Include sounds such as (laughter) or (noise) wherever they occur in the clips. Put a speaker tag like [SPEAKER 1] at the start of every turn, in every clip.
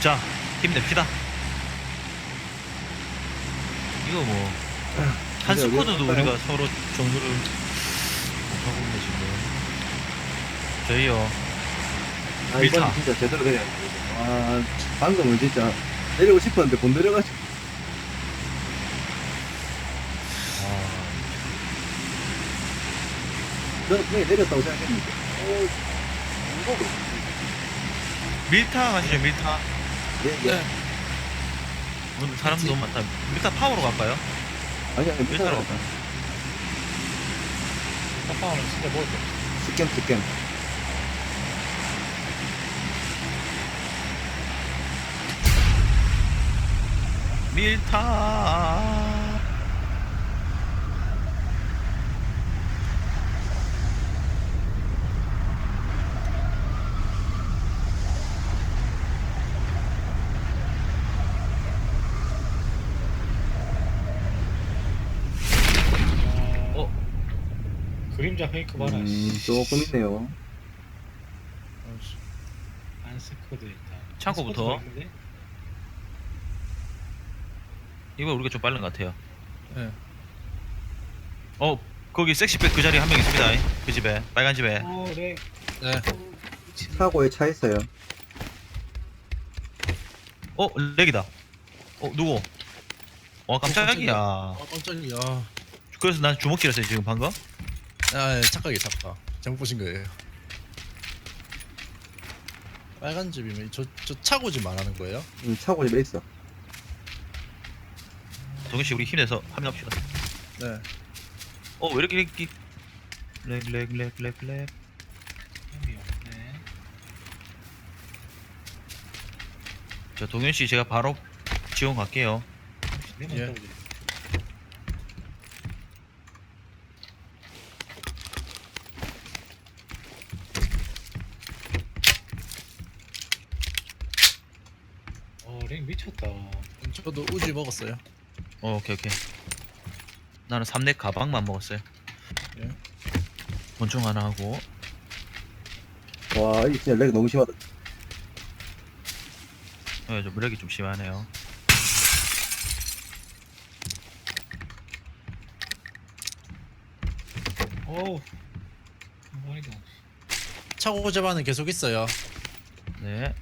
[SPEAKER 1] 자, 힘냅시다. 이거 뭐, 한
[SPEAKER 2] 근데
[SPEAKER 1] 스쿼드도
[SPEAKER 2] 여기
[SPEAKER 1] 우리가 서로 정리를 못하고 있네, 지금. 저희요,
[SPEAKER 2] 아,
[SPEAKER 1] 밀타.
[SPEAKER 2] 이번 진짜 제대로 돼. 아, 방금은 진짜 내리고 싶었는데 못 내려가지고.
[SPEAKER 1] 아,
[SPEAKER 2] 저는 분명히 내렸다고 생각했는데. 어.
[SPEAKER 1] 밀타 가시죠, 밀타.
[SPEAKER 2] 예, 예.
[SPEAKER 3] 네.
[SPEAKER 1] 오늘 사람 너무 많다. 밀타 파워로 갈까요?
[SPEAKER 2] 아니, 아니,
[SPEAKER 1] 밀타로
[SPEAKER 2] 밀타로.
[SPEAKER 1] 갈까요?
[SPEAKER 3] 깜빵은 진짜 먹을 게 없어.
[SPEAKER 2] 스캠, 스캠.
[SPEAKER 1] 밀타. 어,
[SPEAKER 3] 그림자 페이크 봐라.
[SPEAKER 2] 음,
[SPEAKER 3] 씨.
[SPEAKER 2] 조금 있네요.
[SPEAKER 3] 어, 씨. 안스코드 있다.
[SPEAKER 1] 창고부터.
[SPEAKER 3] 있는데?
[SPEAKER 1] 이거 우리가 좀 빠른 것 같아요.
[SPEAKER 3] 네.
[SPEAKER 1] 어, 거기 섹시백 그 자리에 한 명 있습니다. 그 집에, 빨간 집에.
[SPEAKER 3] 어, 네.
[SPEAKER 1] 네.
[SPEAKER 2] 사고에 차 있어요.
[SPEAKER 1] 어, 렉이다. 어, 누구? 와, 깜짝이야.
[SPEAKER 4] 아 깜짝이야.
[SPEAKER 1] 그래서 난 주먹질했어요, 지금 방금.
[SPEAKER 4] 아 예, 착각이 착각. 잘못 보신 거예요. 빨간 집이면 저 저 차고집 말하는 거예요?
[SPEAKER 2] 음, 차고 집에 있어.
[SPEAKER 1] 동현 씨, 우리 힘내서 합류합시다.
[SPEAKER 4] 네.
[SPEAKER 1] 어, 왜 이렇게 렉이? 렉, 렉, 렉, 렉, 렉.
[SPEAKER 3] 힘이 없네.
[SPEAKER 1] 자, 동현 씨, 제가 바로 지원 갈게요.
[SPEAKER 3] 내만
[SPEAKER 4] 예.
[SPEAKER 3] 떨어져. 어, 랭 미쳤다.
[SPEAKER 4] 저도 우지 먹었어요.
[SPEAKER 1] 어, 오케이, 오케이. 나는 삼렙 가방만 먹었어요.
[SPEAKER 4] 예.
[SPEAKER 1] 권총 하나 하고.
[SPEAKER 2] 와, 이 진짜 렉 너무 심하다.
[SPEAKER 1] 네, 좀 렉이 좀 심하네요.
[SPEAKER 3] 어우. 머리가.
[SPEAKER 4] 차고집 안에 계속 있어요.
[SPEAKER 1] 네.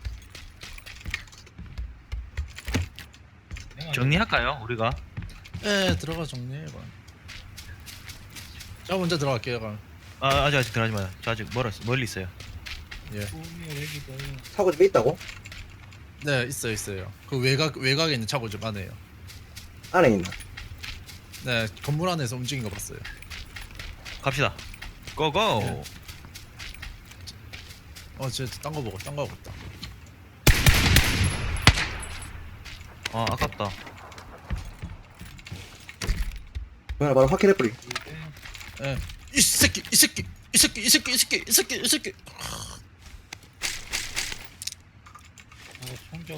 [SPEAKER 3] 내가
[SPEAKER 1] 정리할까요, 우리가?
[SPEAKER 4] 예, 들어가 정리해봐. 저 먼저 들어갈게요, 그럼.
[SPEAKER 1] 아, 아직, 아직 들어가지 마요. 저 아직 멀었어, 멀리 있어요.
[SPEAKER 4] 예.
[SPEAKER 2] 차고 집에 있다고?
[SPEAKER 4] 네, 있어요, 있어요. 그 외곽 외곽에 있는 차고집 안에요.
[SPEAKER 2] 안에 있나?
[SPEAKER 4] 네, 건물 안에서 움직인 거 봤어요.
[SPEAKER 1] 갑시다. 고고!
[SPEAKER 4] 네. 어, 저딴거 보고 딴거 하고 있다.
[SPEAKER 1] 아, 아깝다.
[SPEAKER 2] 그냥 바로 확인해버리.
[SPEAKER 4] 예. 이 새끼, 이 새끼, 이 새끼, 이 새끼, 이 새끼, 이 새끼, 이 새끼.
[SPEAKER 3] 아, 총정.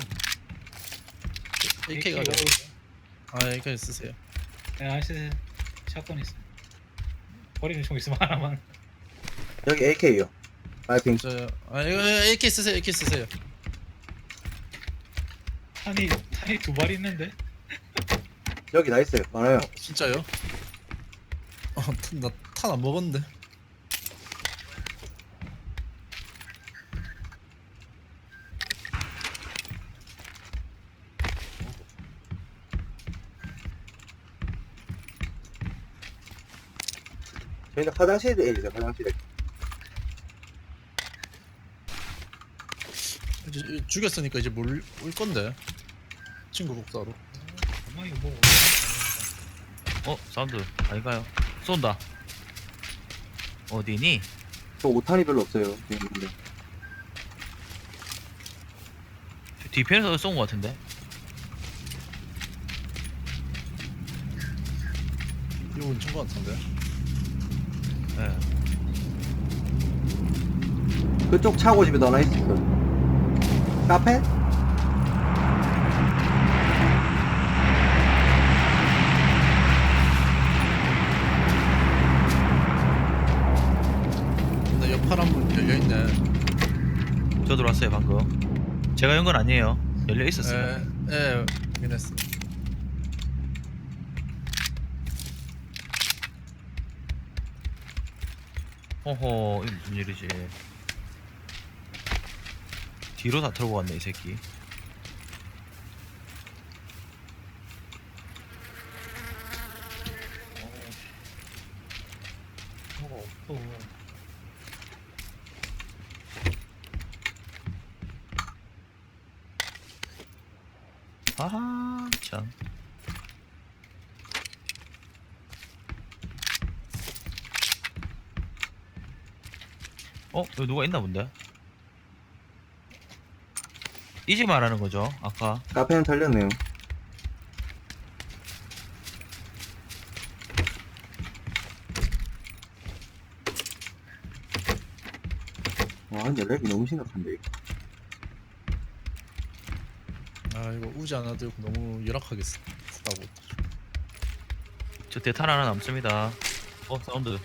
[SPEAKER 4] AK가 아, AK 쓰세요.
[SPEAKER 3] 네, 아시세 샷건 있어. 버리는 총 있으면 하나만.
[SPEAKER 2] 여기 AK요. 파이핑.
[SPEAKER 4] 저, 아, 이거 AK 쓰세요, AK 쓰세요.
[SPEAKER 3] 탄 이두발 있는데.
[SPEAKER 2] 여기 다 있어요. 많아요.
[SPEAKER 4] 어, 진짜요? 어, 나탄 안 먹었는데.
[SPEAKER 2] 저희는 화장실에 있어요, 화장실에.
[SPEAKER 4] 이제 죽였으니까 이제 뭘, 올 건데. 친구 복사로.
[SPEAKER 3] 가만히 뭐.
[SPEAKER 1] 어, 사운드 아닌가요? 쏜다. 어디니?
[SPEAKER 2] 저 오탄이 별로 없어요. 지금 근데.
[SPEAKER 1] 뒤편에서 쏜 것 같은데?
[SPEAKER 4] 이거 거 같은데.
[SPEAKER 1] 예.
[SPEAKER 2] 그쪽 차고 집에도 하나 있어요. 카페?
[SPEAKER 4] 파란 문 열려있네.
[SPEAKER 1] 저 들어왔어요, 방금. 제가 연 건 아니에요. 열려 있었어요.
[SPEAKER 4] 예, 예, 확인했어.
[SPEAKER 1] 호호 이거 무슨 일이지? 뒤로 다 털고 갔네 이 새끼.
[SPEAKER 3] 뭐가 없어.
[SPEAKER 1] 아하 참. 어 여기 누가 있나 본데? 이지 말하는 거죠 아까
[SPEAKER 2] 카페는 털렸네요. 와, 근데 렉이 너무 심각한데, 이거.
[SPEAKER 4] 아 이거 우지 들고 너무 열악하게 쓰- 쓰다고.
[SPEAKER 1] 저 대탄 하나 남습니다. 어 사운드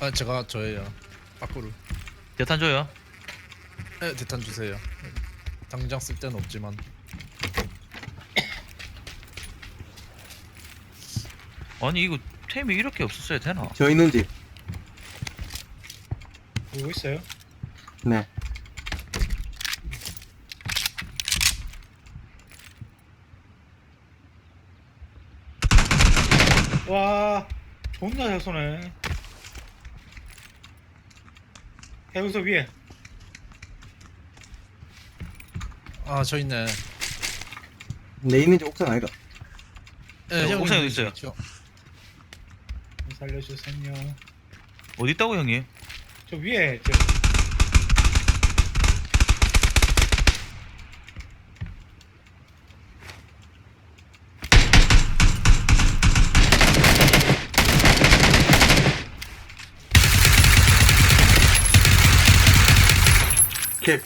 [SPEAKER 4] 아 제가 저예요. 빠꾸를.
[SPEAKER 1] 대탄 줘요.
[SPEAKER 4] 예, 대탄 주세요. 당장 쓸 데는 없지만. (coughs)
[SPEAKER 1] 아니 이거 템이 이렇게 없었어야 되나?
[SPEAKER 2] 저 있는 집.
[SPEAKER 3] 보고 있어요?
[SPEAKER 2] 네.
[SPEAKER 3] 와, 존나 잘 쏘네. 해우서 위에.
[SPEAKER 4] 아 저 있네.
[SPEAKER 2] 내 있는 집 옥상 아이가.
[SPEAKER 4] 예,
[SPEAKER 1] 네,
[SPEAKER 4] 형
[SPEAKER 1] 옥상에
[SPEAKER 4] 있는
[SPEAKER 1] 있어요.
[SPEAKER 4] 집 있죠?
[SPEAKER 3] 살려주세요.
[SPEAKER 1] 어디 있다고 형님?
[SPEAKER 3] 저 위에, 저,
[SPEAKER 2] 킬.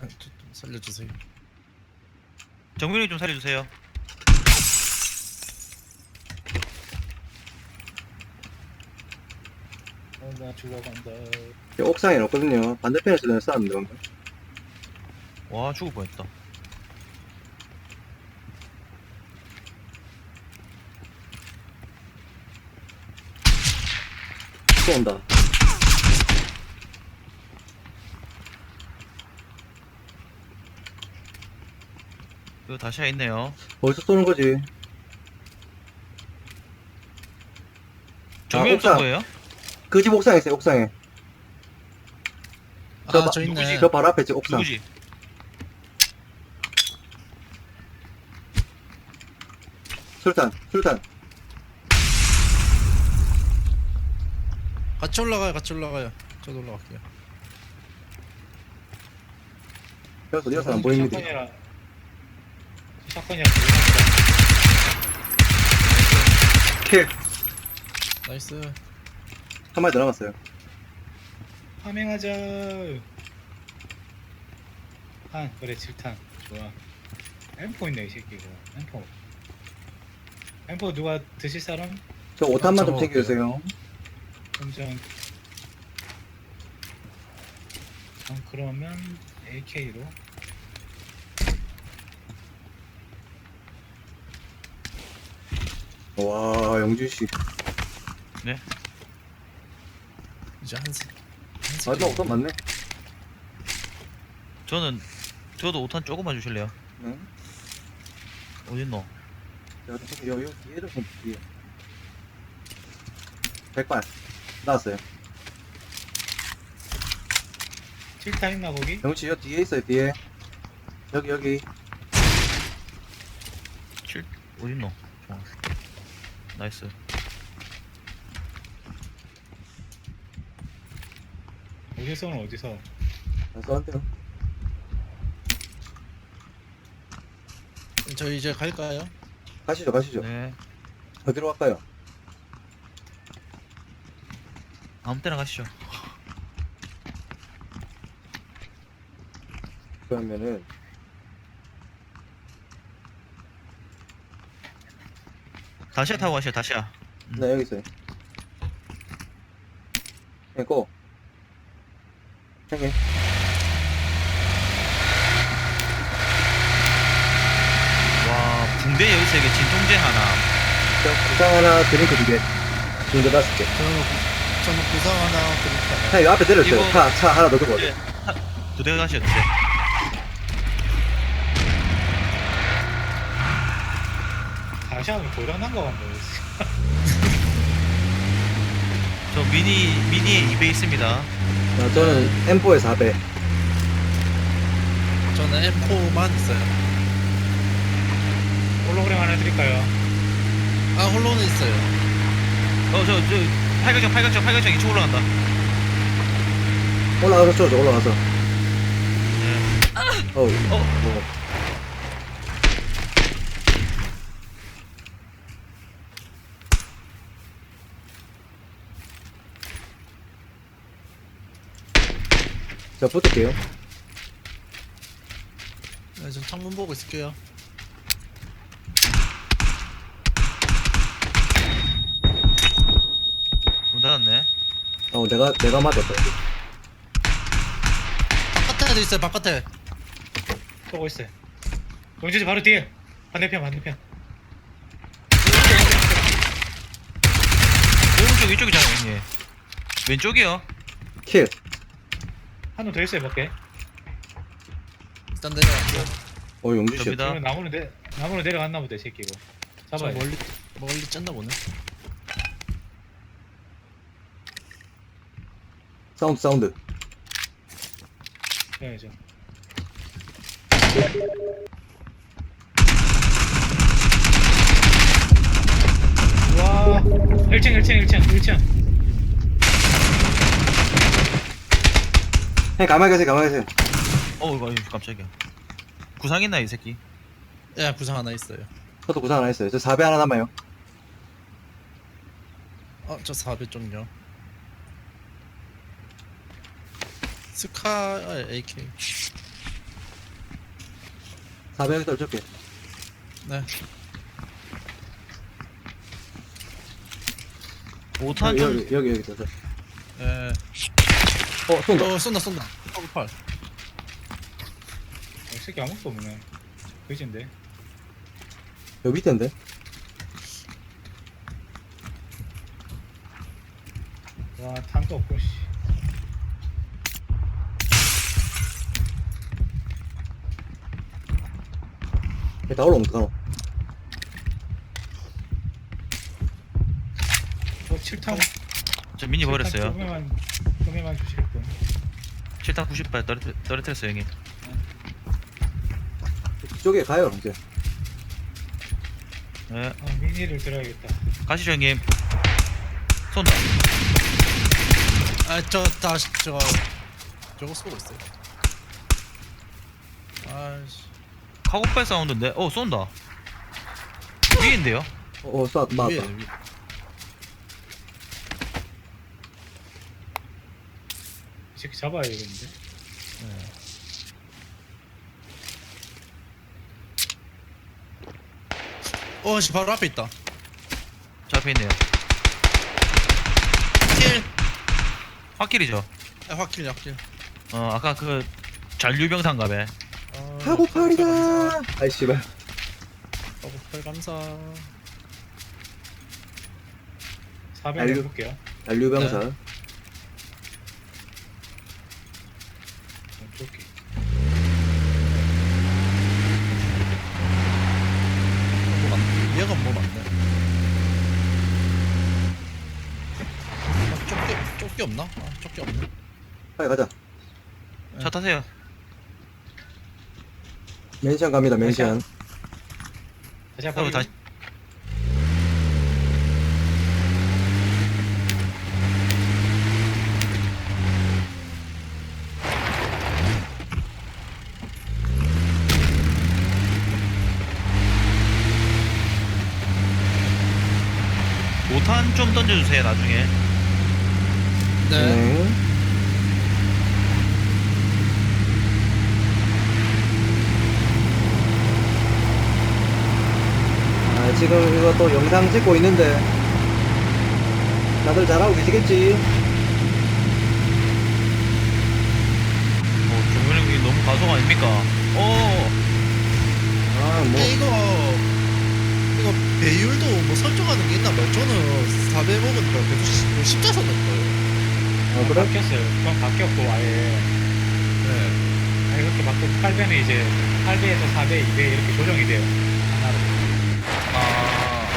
[SPEAKER 4] 아, 저, 좀 살려주세요.
[SPEAKER 1] 정민이 좀 살려주세요.
[SPEAKER 3] 어, 나 죽어간다.
[SPEAKER 2] 저 옥상에 없거든요. 반대편에서 내가 쐈는데, 방금.
[SPEAKER 1] 와 죽을 뻔했다.
[SPEAKER 2] 또 온다.
[SPEAKER 1] 이거 다시야 있네요.
[SPEAKER 2] 어디서 쏘는 거지?
[SPEAKER 1] 정민이 쏜
[SPEAKER 2] 옥상.
[SPEAKER 1] 거예요?
[SPEAKER 2] 그 집 옥상에 있어요, 옥상에. 저
[SPEAKER 4] 아
[SPEAKER 2] 봐-
[SPEAKER 4] 저 있네.
[SPEAKER 1] 누구지?
[SPEAKER 2] 저 바로 앞에 저 옥상.
[SPEAKER 1] 누구지?
[SPEAKER 2] 술탄, 술탄.
[SPEAKER 4] 같이 올라가요. 같이 올라가요. 저도 올라갈게요.
[SPEAKER 2] 여기서 여기서 안 보입니다.
[SPEAKER 3] 샷건이라. 샷건이라.
[SPEAKER 2] 킬.
[SPEAKER 4] 나이스.
[SPEAKER 2] 한 마리 더 남았어요.
[SPEAKER 3] 파밍하자. 탄, 그래, 질탄. 좋아. M4 있네, 이 새끼가. M4. M4 누가 드실 사람?
[SPEAKER 2] 저 오탄만 좀
[SPEAKER 4] 저거
[SPEAKER 2] 챙겨주세요.
[SPEAKER 3] 점점. 어, 그러면 AK로.
[SPEAKER 2] 와, 영주씨.
[SPEAKER 4] 이제 한 세. 한 세.
[SPEAKER 2] 마지막 오탄 맞네.
[SPEAKER 1] 저는 저도 5탄 조금만 주실래요?
[SPEAKER 2] 네.
[SPEAKER 1] 어딨노?
[SPEAKER 2] 좀 챙겨, 여기 뒤에를 좀 뒤에. 백발. 나왔어요.
[SPEAKER 3] 칠탄 있나, 거기?
[SPEAKER 2] 영주씨, 여 뒤에 있어요, 뒤에. 여기, 여기.
[SPEAKER 1] 어딨노? 어. 나이스.
[SPEAKER 3] 어디서는 어디서?
[SPEAKER 2] 쏘한대요.
[SPEAKER 4] 저 이제 갈까요?
[SPEAKER 2] 가시죠, 가시죠.
[SPEAKER 1] 네.
[SPEAKER 2] 어디로 갈까요?
[SPEAKER 1] 아무 때나 가시죠.
[SPEAKER 2] 그러면은,
[SPEAKER 1] 다시야 타고 가시죠 다시야 음.
[SPEAKER 2] 네 여기 있어요. 이거 여기 와
[SPEAKER 1] 붕대 여기 세개 진통제 하나
[SPEAKER 2] 저 구상 하나 드링크 두 개. 드링크 다섯 개.
[SPEAKER 4] 저는 부상 하나 드릴까요?
[SPEAKER 2] 형 앞에 내렸어요. 차차 하나 넣고
[SPEAKER 1] 가요. 두대 가시죠 두대
[SPEAKER 3] 시 하면 고장난 거 같네.
[SPEAKER 1] 저 미니, 미니에 2배 있습니다.
[SPEAKER 2] 아, 저는 M4에 4배
[SPEAKER 4] 저는 M4만 있어요.
[SPEAKER 3] 홀로그램 하나 드릴까요?
[SPEAKER 4] 아 홀로는 있어요.
[SPEAKER 1] 어, 저, 저, 팔각정, 팔각정, 팔각정 2층 올라간다.
[SPEAKER 2] 올라가서 쏘죠 올라가서
[SPEAKER 1] 네.
[SPEAKER 2] 어우
[SPEAKER 1] 어,
[SPEAKER 2] 뭐. 자 붙을게요
[SPEAKER 4] 네, 전 창문 보고 있을게요.
[SPEAKER 1] 문 닫았네.
[SPEAKER 2] 어 내가 내가 맞았다
[SPEAKER 4] 바깥에도 있어요. 바깥에.
[SPEAKER 3] 쏘고 있어요. 용진이 바로 뒤에. 반대편 반대편.
[SPEAKER 1] 오른쪽, 이쪽이잖아요, 형님. 왼쪽이요.
[SPEAKER 2] 킬
[SPEAKER 3] 한 놈 더 있어요 밖에.
[SPEAKER 4] 일단 내려갈게요.
[SPEAKER 2] 어 용주씨
[SPEAKER 1] 접니다.
[SPEAKER 3] 그러면 나무로 내 나무로 내려갔나 보다 이 새끼 이거.
[SPEAKER 4] 저
[SPEAKER 3] 잡아요.
[SPEAKER 4] 멀리 멀리 쨌나 보네.
[SPEAKER 2] 사운드 사운드
[SPEAKER 3] 네, 저. 와, 1층, 1층, 1층, 1층.
[SPEAKER 2] 형 가만히 계세요 가만히 계세요
[SPEAKER 1] 어, 이거, 이거 깜짝이야. 구상 있나, 이 새끼?
[SPEAKER 4] 예, 구상 하나 있어요.
[SPEAKER 2] 저도 구상 하나 했어요 저 4배 하나 남아요
[SPEAKER 4] 어, 저 4배 좀요. 스카 아, AK.
[SPEAKER 2] 4배 여기다 줄게
[SPEAKER 4] 네.
[SPEAKER 1] 5탄
[SPEAKER 2] 여기
[SPEAKER 1] 좀,
[SPEAKER 2] 여기 여기 여기 있어
[SPEAKER 4] 예.
[SPEAKER 2] 어 쏜다
[SPEAKER 4] 어, 쏜다 쏜다. 파고팔.
[SPEAKER 3] 이 새끼 아무것도 없네. 그지인데.
[SPEAKER 2] 여기 밑에인데
[SPEAKER 3] 와, 탄도 없고, 씨.
[SPEAKER 2] 다 올라오면 어떡하노
[SPEAKER 3] 어, 7탄.
[SPEAKER 1] 저 미니 버렸어요.
[SPEAKER 3] 조금만, 조금만 주실 분.
[SPEAKER 1] 7탄 90발 떨어뜨, 떨어뜨렸어요, 형님.
[SPEAKER 2] 이쪽에 가요 이제
[SPEAKER 1] 네.
[SPEAKER 3] 아, 미니를 들어야겠다.
[SPEAKER 1] 가시죠, 형님. 쏜다.
[SPEAKER 4] 아, 저 다시 저 저거 쏘고 있어요. 아이씨.
[SPEAKER 1] 카고팔 사운드인데? 어, 쏜다. 위인데요?
[SPEAKER 2] 어, 어 쐈, 맞다
[SPEAKER 4] 위에 위.
[SPEAKER 3] 이 새끼 잡아야 되겠는데.
[SPEAKER 4] 어, 씨 바로 앞에 있다.
[SPEAKER 1] 저 앞에 있네요.
[SPEAKER 4] 킬.
[SPEAKER 1] 확킬이죠?
[SPEAKER 4] 아, 확킬, 확킬.
[SPEAKER 1] 어, 아까 그, 잔류병상갑에.
[SPEAKER 4] 어,
[SPEAKER 2] 카고팔이다 아이 씨발
[SPEAKER 4] 카고팔 감사.
[SPEAKER 3] 400
[SPEAKER 2] 알류.
[SPEAKER 3] 해볼게요.
[SPEAKER 2] 잔류병사
[SPEAKER 4] 네.
[SPEAKER 3] 어, 좋게.
[SPEAKER 4] 뭐 맞네. 얘가 뭐 맞네. 아, 조끼 조끼 없나? 아, 조끼 없네.
[SPEAKER 2] 빨리 가자
[SPEAKER 1] 차 타세요.
[SPEAKER 2] 맨션 갑니다 맨션
[SPEAKER 3] 다시
[SPEAKER 1] 어,
[SPEAKER 3] 한번
[SPEAKER 1] 다시. 좀 던져주세요, 나중에.
[SPEAKER 4] 네.
[SPEAKER 2] 네. 아, 지금 이거 또 영상 찍고 있는데 다들 잘하고 계시겠지?
[SPEAKER 1] 어, 정면이 너무 가속 아닙니까? 어,
[SPEAKER 2] 아, 뭐
[SPEAKER 4] 네, 이거 배율도 뭐 설정하는 게 있나 봐요. 저는 4배 먹으니까 계속 10자선 넘어요.
[SPEAKER 2] 아,
[SPEAKER 3] 그럼
[SPEAKER 2] 그래?
[SPEAKER 3] 바뀌었어요. 그건 바뀌었고 아예
[SPEAKER 4] 네.
[SPEAKER 3] 아니 그렇게 바뀌고 8배는 이제 8배에서 4배, 2배 이렇게 조정이 돼요. 하나로.
[SPEAKER 1] 아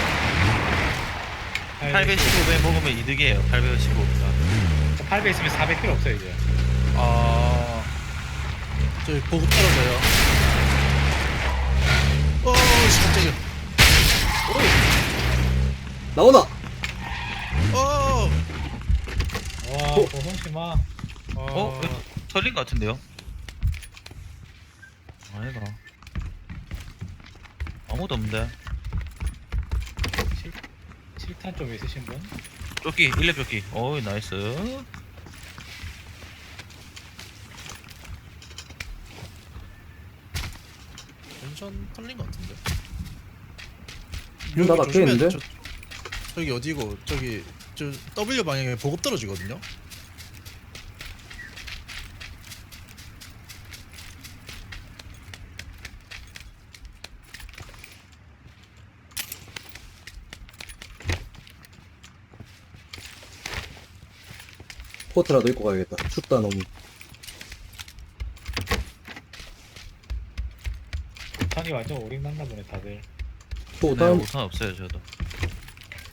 [SPEAKER 1] 8배 15배 먹으면 이득이에요 8배 15배가
[SPEAKER 3] 8배 있으면 4배 필요 없어요 이제.
[SPEAKER 4] 아. 저기 보급 떨어져요. 어, 씨, 깜짝이야.
[SPEAKER 2] 나오나?
[SPEAKER 4] 어.
[SPEAKER 3] 와,
[SPEAKER 2] 어?
[SPEAKER 3] 고성심아.
[SPEAKER 1] 어? 이거 털린 것 같은데요? 아이가 아무도 없는데
[SPEAKER 3] 7탄 좀 있으신 분?
[SPEAKER 1] 조끼 1렙 조끼 어이 나이스
[SPEAKER 4] 펜션 털린 것 같은데. 여기 조심해야 돼.
[SPEAKER 2] 막혀있는데?
[SPEAKER 4] 저, 저기 어디고? 저기 저 W 방향에 보급 떨어지거든요.
[SPEAKER 2] 코트라도 입고 가야겠다. 춥다, 너무.
[SPEAKER 3] 탄이 완전 오링 났나 보네 다들.
[SPEAKER 2] 저
[SPEAKER 1] 네
[SPEAKER 2] 오탄,
[SPEAKER 1] 우산 없어요 저도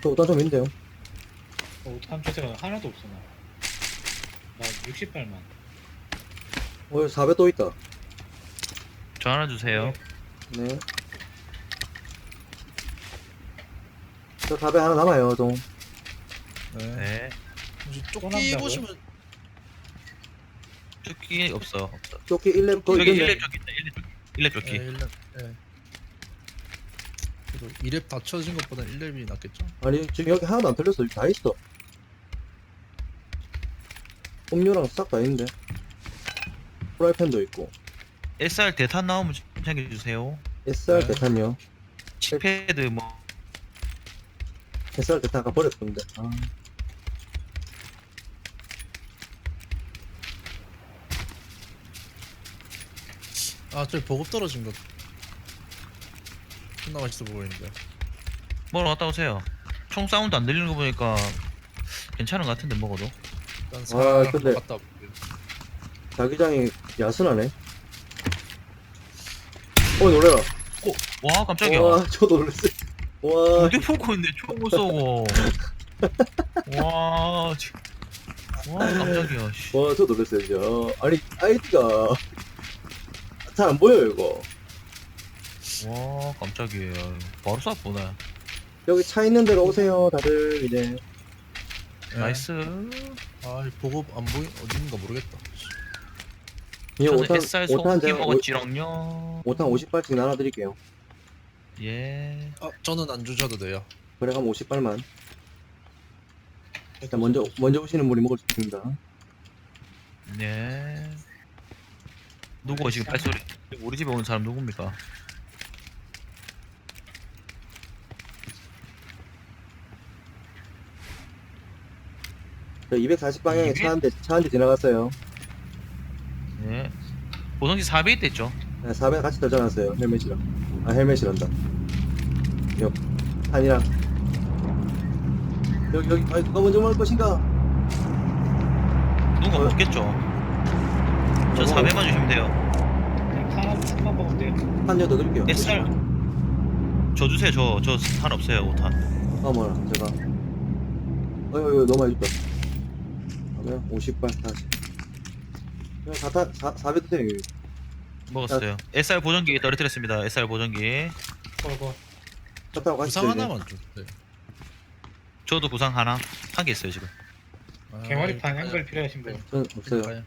[SPEAKER 2] 저 오탄 좀 있는데요.
[SPEAKER 3] 어, 5탄 표제가 하나도 없어 나. 나 60발만.
[SPEAKER 2] 어, 4배 또 있다.
[SPEAKER 1] 저 하나 주세요
[SPEAKER 2] 네. 저 4배 하나 남아요, 좀.
[SPEAKER 4] 네.
[SPEAKER 1] 네
[SPEAKER 4] 이제
[SPEAKER 3] 또
[SPEAKER 4] 조끼
[SPEAKER 3] 남자고요?
[SPEAKER 4] 보시면
[SPEAKER 1] 조끼 없어 없어
[SPEAKER 2] 조끼 1렙 거기
[SPEAKER 1] 여기
[SPEAKER 2] 있는데.
[SPEAKER 1] 1렙 조끼 있다 1렙 조끼 1렙 조끼
[SPEAKER 4] 네, 1렙. 네. 그래도 2렙 다 쳐진 것보다 1렙이 낫겠죠?
[SPEAKER 2] 아니, 지금 여기 하나도 안 털렸어. 여기 다 있어. 음료랑 싹 다 있는데. 프라이팬도 있고.
[SPEAKER 1] SR 대탄 나오면 좀 챙겨주세요
[SPEAKER 2] SR
[SPEAKER 4] 네.
[SPEAKER 2] 대탄이요.
[SPEAKER 1] 칙패드 뭐
[SPEAKER 2] SR 대탄 아까 버렸던데. 아.
[SPEAKER 4] 아, 저기 보급 떨어진 거. 존나 맛있어 보이는데.
[SPEAKER 1] 먹으러 갔다 오세요 총 사운드 안 들리는 거 보니까 괜찮은 것 같은데 먹어도
[SPEAKER 4] 일단
[SPEAKER 2] 아,
[SPEAKER 4] 사
[SPEAKER 2] 근데-
[SPEAKER 4] 갔다 올게요.
[SPEAKER 2] 자기장이 야순하네. 어, 놀래라.
[SPEAKER 1] 와 깜짝이야
[SPEAKER 2] 와, 저도 놀랐어요. 와,
[SPEAKER 1] 어디 보고 있네 총을 쏘고 와, 지- 와 깜짝이야 씨.
[SPEAKER 2] 와, 저 놀랐어요, 진짜. 어, 아니, 아이디가 잘 안 보여요, 이거.
[SPEAKER 1] 와 깜짝이야 바로 쏴보네
[SPEAKER 2] 여기 차 있는 데로 오세요, 다들, 이제.
[SPEAKER 4] 네.
[SPEAKER 1] 나이스
[SPEAKER 4] 아, 이 보급 안 보이 어딘가 모르겠다.
[SPEAKER 2] 이
[SPEAKER 1] 저는
[SPEAKER 2] 5탄,
[SPEAKER 1] SR
[SPEAKER 2] 5탄
[SPEAKER 1] 소고기 먹었지롱요
[SPEAKER 2] 5탄 50발씩 나눠드릴게요.
[SPEAKER 1] 예
[SPEAKER 4] 아, 저는 안 주셔도 돼요.
[SPEAKER 2] 그래, 가면 50발만. 일단 먼저, 먼저 오시는 분이 먹을 수 있습니다.
[SPEAKER 1] 네. 누구 지금 발소리? 우리 집에 온 사람 누굽니까?
[SPEAKER 2] 240방향에
[SPEAKER 1] 이게?
[SPEAKER 2] 차한 대, 차 한 대 지나갔어요.
[SPEAKER 1] 네. 보성지 4배 있댔죠?
[SPEAKER 2] 네, 4배 같이 던져놨어요, 헬멧이랑. 아, 헬멧이란다. 여, 탄이랑. 여기, 여기, 아, 누가 먼저 먹을 것인가?
[SPEAKER 1] 누가
[SPEAKER 2] 어.
[SPEAKER 1] 먹겠죠? 저
[SPEAKER 2] 어.
[SPEAKER 1] 4배만 주시면 돼요.
[SPEAKER 3] 그냥 탄 탄만 먹으면 돼요.
[SPEAKER 2] 한대더 드릴게요.
[SPEAKER 1] SR. 저 주세요. 저, 저 탄 없어요. 5탄.
[SPEAKER 2] 아, 뭐야, 제가. 어이, 어이, 너무 많이 줬다. 그러면 50발 다시. 그냥 4탄, 4, 4배 드세요, 여기.
[SPEAKER 1] 먹었어요. SR 보정기 떨어뜨렸습니다. SR 보정기.
[SPEAKER 2] 차 타고 가시죠,
[SPEAKER 4] 구상
[SPEAKER 2] 이제.
[SPEAKER 4] 하나만 줘. 네.
[SPEAKER 1] 저도 구상 하나. 한 개 있어요, 지금.
[SPEAKER 4] 아,
[SPEAKER 3] 개머리판
[SPEAKER 4] 일단
[SPEAKER 3] 앵글 필요하신 분.
[SPEAKER 2] 전 없어요.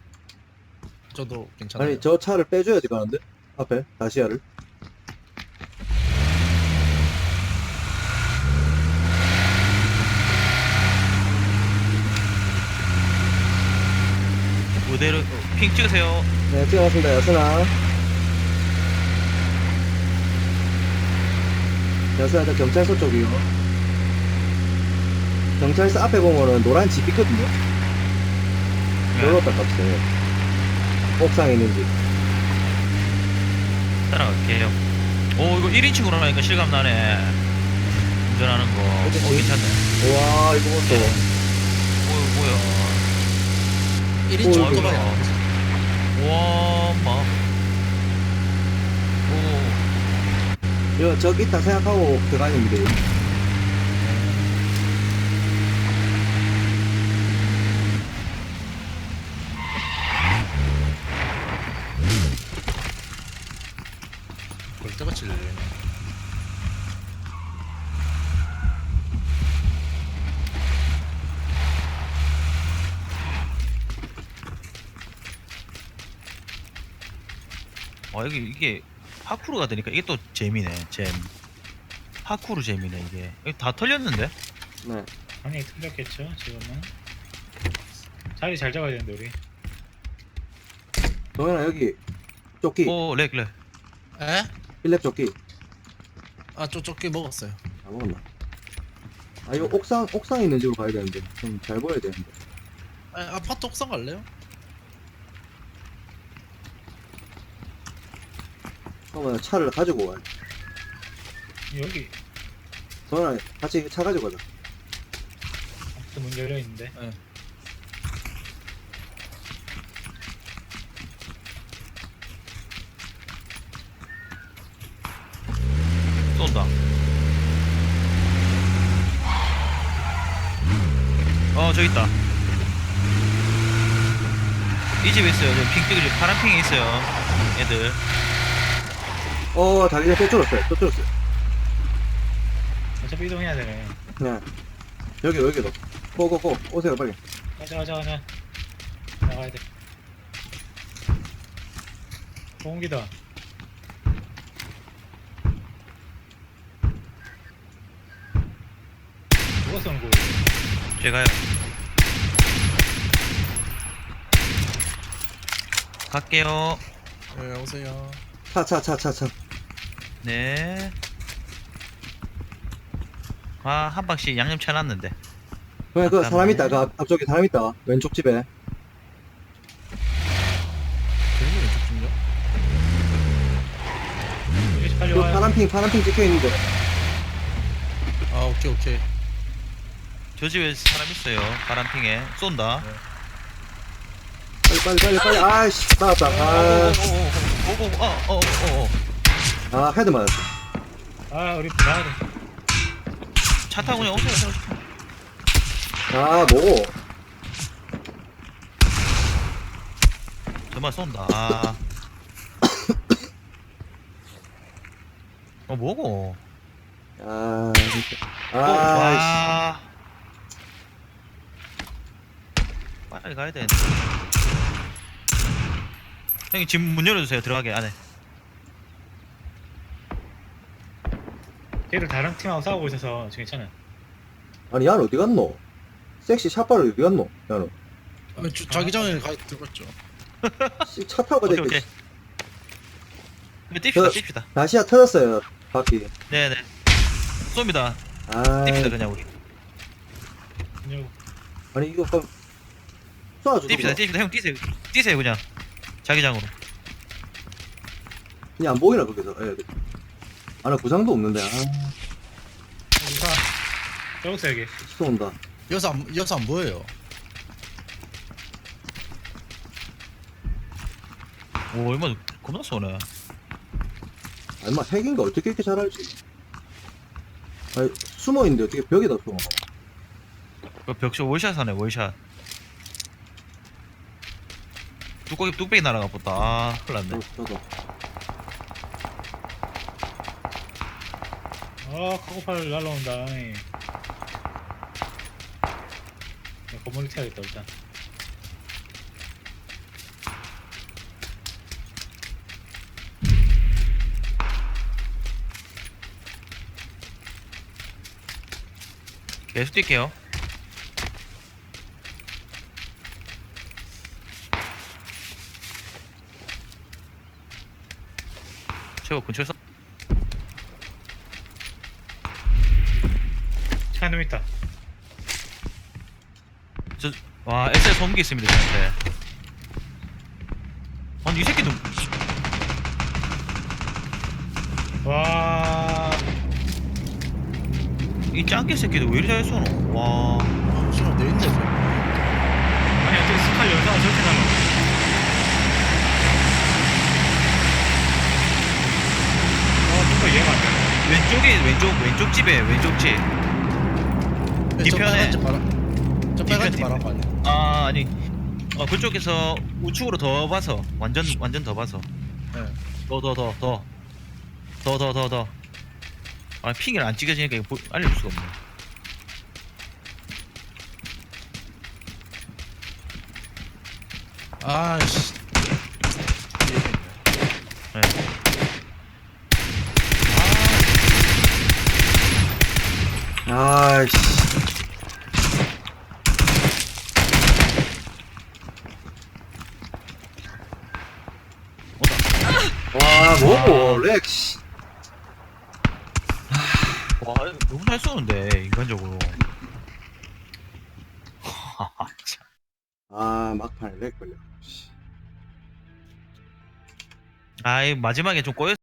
[SPEAKER 4] 저도 괜찮아요.
[SPEAKER 2] 아니, 저 차를 빼줘야지 가는데? 앞에, 다시아를.
[SPEAKER 1] 그대로 어, 핑 찍으세요.
[SPEAKER 2] 네, 찍어놨습니다, 야스나. 야스나, 저 경찰서 쪽이요. 경찰서 앞에 보면은 노란 집 있거든요?
[SPEAKER 1] 네,
[SPEAKER 2] 열었다 값어요. 옥상에 있는 집.
[SPEAKER 1] 따라갈게요. 오, 이거 1인칭으로 하니까 실감 나네. 운전하는 거. 어,
[SPEAKER 4] 어디?
[SPEAKER 1] 괜찮네.
[SPEAKER 2] 와 이거 뭐
[SPEAKER 1] 네. 뭐야, 뭐야.
[SPEAKER 4] 1인칭
[SPEAKER 2] 오,
[SPEAKER 4] 오토바이
[SPEAKER 1] 이거야. 와, 막. 오,
[SPEAKER 2] 이거 저기 있다 생각하고 들어가면
[SPEAKER 4] 돼볼 때가 찔려
[SPEAKER 1] 아, 여기, 이게, 파쿠르가 되니까 이게 또 재미네, 잼. 파쿠르 재미네, 이게. 여기 다 털렸는데?
[SPEAKER 2] 네
[SPEAKER 3] 당연히 틀렸겠죠 지금은 자리 잘 잡아야 되는데 우리
[SPEAKER 2] 동현아 여기 조끼
[SPEAKER 1] 오, 렉, 렉.
[SPEAKER 4] 에?
[SPEAKER 2] 필랩 조끼
[SPEAKER 4] 아 쪼쪼끼 먹었어요
[SPEAKER 2] 다 먹었나 아 이거 옥상 옥상에 있는 집으로 가야 되는데 좀 잘 보여야 되는데
[SPEAKER 4] 아, 아파트 옥상 갈래요?
[SPEAKER 2] 그러면 차를 가지고 와야
[SPEAKER 3] 여기
[SPEAKER 2] 동현아 같이 차 가지고 가자
[SPEAKER 3] 아무튼 문 열려 있는데
[SPEAKER 1] 쏜다. 어, 저기 있다. 이 집에 있어요. 저핑 뜨고 파란 핑이 있어요. 애들.
[SPEAKER 2] 어 자기장 또 줄었어요. 또 줄었어요.
[SPEAKER 3] 어차피 이동해야 되네.
[SPEAKER 2] 네 여기 여기로 고고고. 오세요 빨리.
[SPEAKER 3] 가자 가자 가자. 나가야 돼. 공기다. 누가 쏘는 거야?
[SPEAKER 1] 제가요. 갈게요.
[SPEAKER 4] 네 오세요.
[SPEAKER 2] 차 차 차 차 차
[SPEAKER 1] 네. 아, 한 방씩 양념 쳐놨는데.
[SPEAKER 2] 동현아 그 사람. 있다 그 앞- 앞쪽에 사람 있다 왼쪽 집에
[SPEAKER 4] 왼쪽 중요?
[SPEAKER 3] 여기 빨리
[SPEAKER 2] 그
[SPEAKER 3] 와요
[SPEAKER 2] 파란 핑 파란 핑 찍혀 있는데
[SPEAKER 4] 아 오케이 오케이
[SPEAKER 1] 저 집에 사람 있어요. 파란 핑에. 쏜다.
[SPEAKER 2] 빨리 빨리 빨리 빨리 아이씨 나왔다 아,
[SPEAKER 1] 오오오오오오오오오오 어.
[SPEAKER 2] 아 헤드 맞았어
[SPEAKER 3] 아 우리 나가야 돼
[SPEAKER 1] 차 타고 그냥 오세요.
[SPEAKER 2] 아 뭐고
[SPEAKER 1] 정말 쏜다. 아. 어, 뭐고?
[SPEAKER 2] 아 진짜
[SPEAKER 1] 또,
[SPEAKER 2] 아
[SPEAKER 1] 와. 빨리 가야 돼. 형님 지금 문 열어주세요. 들어가게 안에.
[SPEAKER 3] 걔를 다른 팀하고 싸우고 있어서 지금 괜찮아
[SPEAKER 2] 아니 야는 어디 갔노 섹시 샷바를 어디 갔노 야는
[SPEAKER 4] 아, 주, 자기장에 가 들어갔죠 (laughs)
[SPEAKER 2] 씨, 차 타고
[SPEAKER 1] 오케이 오케이. 이거 띱시다
[SPEAKER 2] 저-
[SPEAKER 1] 띱시다.
[SPEAKER 2] 다시야 터졌어요 바퀴
[SPEAKER 1] 네네. 쏩니다.
[SPEAKER 2] 아
[SPEAKER 1] 띱시다 그냥 우리.
[SPEAKER 3] 그냥
[SPEAKER 2] 아니 이거 그럼 쏴주고
[SPEAKER 1] 띱시다 띱시다 형 뛰세요. 뛰세요 그냥. 자기장으로.
[SPEAKER 2] 그냥 안 보이나 거기서 예. 아나 부상도 없는데. 아.
[SPEAKER 3] 우사. 저기서 여기
[SPEAKER 2] 쏜다.
[SPEAKER 4] 여기서 안, 여기서 안 보여요.
[SPEAKER 1] 오 얼마 겁나 쏘네.
[SPEAKER 2] 아니 마 핵인가 어떻게 이렇게 잘 알지? 아니 숨어있는데 어떻게 벽에다
[SPEAKER 1] 쏘그 벽쇼 월샷 하네 월샷. 뚜껑이 뚝배기 날아가 보다. 아 큰일 났네.
[SPEAKER 2] 저도
[SPEAKER 3] 아 카고팔 날라온다. 건물을 태야겠다 일단.
[SPEAKER 1] 계속 뛸게요. 최고 근처에서
[SPEAKER 3] 차에 놈 있다
[SPEAKER 1] 와 SL 소음기 있습니다 저한테. 아니 이 새끼도 와이이 짱깨 새끼들 왜 이리 잘 쏘노? 와.
[SPEAKER 4] 아, 지금 내린다 저.
[SPEAKER 3] 아니 어떻게 스칼 영상을 저렇게 나눠 아 누가 이해가 안 되네
[SPEAKER 1] 왼쪽에 왼쪽 왼쪽 집에 왼쪽 집.
[SPEAKER 4] 저
[SPEAKER 1] 뒤편에.
[SPEAKER 4] 빨간 집 봐라. 저 빨간 집
[SPEAKER 1] 뒤편에.
[SPEAKER 4] 봐라 빨리.
[SPEAKER 1] 아 아니 어 그쪽에서 우측으로 더 봐서 완전 완전 더 봐서
[SPEAKER 4] 네.
[SPEAKER 1] 더 더 더 더 더 더 더 더 아 핑을 안 찍어지니까 이거 보, 알려줄 수가 없네
[SPEAKER 4] 아씨.
[SPEAKER 1] 네.
[SPEAKER 2] 아이씨. 와, 뭐고, 렉, 씨.
[SPEAKER 1] 와 이거 너무 잘 쏘는데 인간적으로 참.
[SPEAKER 2] 아, 막판에 렉 걸려. 씨.
[SPEAKER 1] 아이 마지막에 좀 꼬였